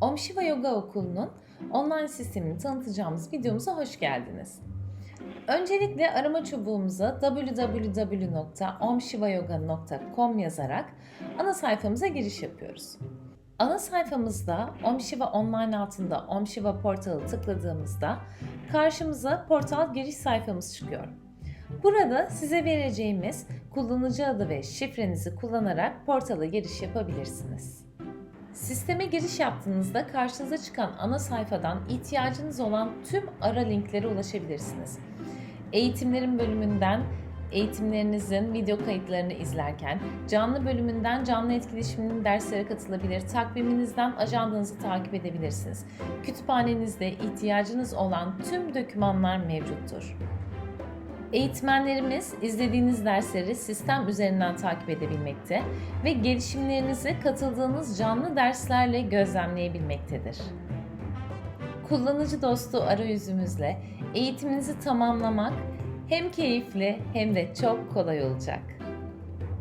Om Shiva Yoga Okulu'nun online sistemini tanıtacağımız videomuza hoş geldiniz. Öncelikle arama çubuğumuza www.omshivayoga.com yazarak ana sayfamıza giriş yapıyoruz. Ana sayfamızda Om Shiva Online altında Om Shiva portalı tıkladığımızda karşımıza portal giriş sayfamız çıkıyor. Burada size vereceğimiz kullanıcı adı ve şifrenizi kullanarak portala giriş yapabilirsiniz. Sisteme giriş yaptığınızda karşınıza çıkan ana sayfadan ihtiyacınız olan tüm ara linklere ulaşabilirsiniz. Eğitimlerin bölümünden eğitimlerinizin video kayıtlarını izlerken, canlı bölümünden canlı etkileşiminin derslere katılabilir, takviminizden ajandanızı takip edebilirsiniz. Kütüphanenizde ihtiyacınız olan tüm dokümanlar mevcuttur. Eğitmenlerimiz izlediğiniz dersleri sistem üzerinden takip edebilmekte ve gelişimlerinizi katıldığınız canlı derslerle gözlemleyebilmektedir. Kullanıcı dostu arayüzümüzle eğitiminizi tamamlamak hem keyifli hem de çok kolay olacak.